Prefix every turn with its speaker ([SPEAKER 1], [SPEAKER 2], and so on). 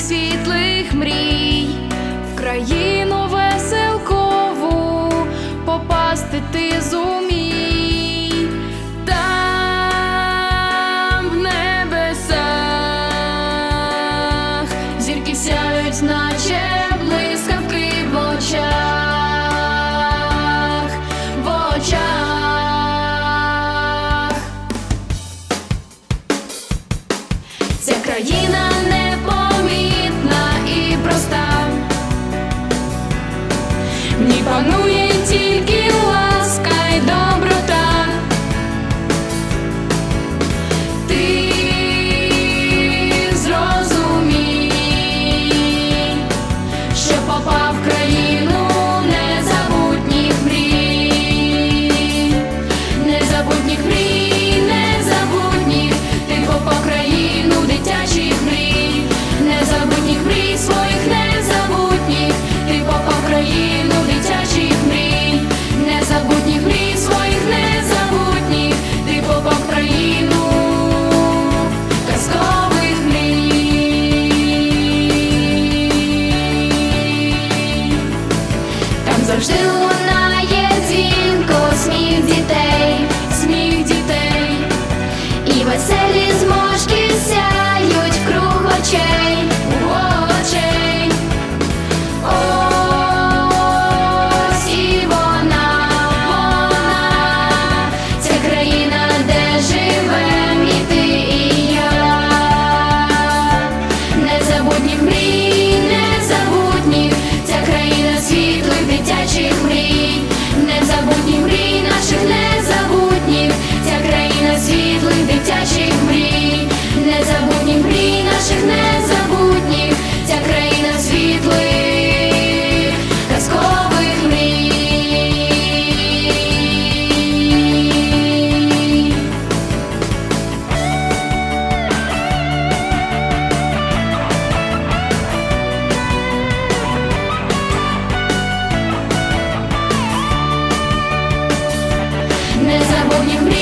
[SPEAKER 1] моїх світлих мрій, в країну веселкову попасти ти зумій там в небесах, зірки сяють, наче блискавки в очах, в очах. Ця країна не любовь не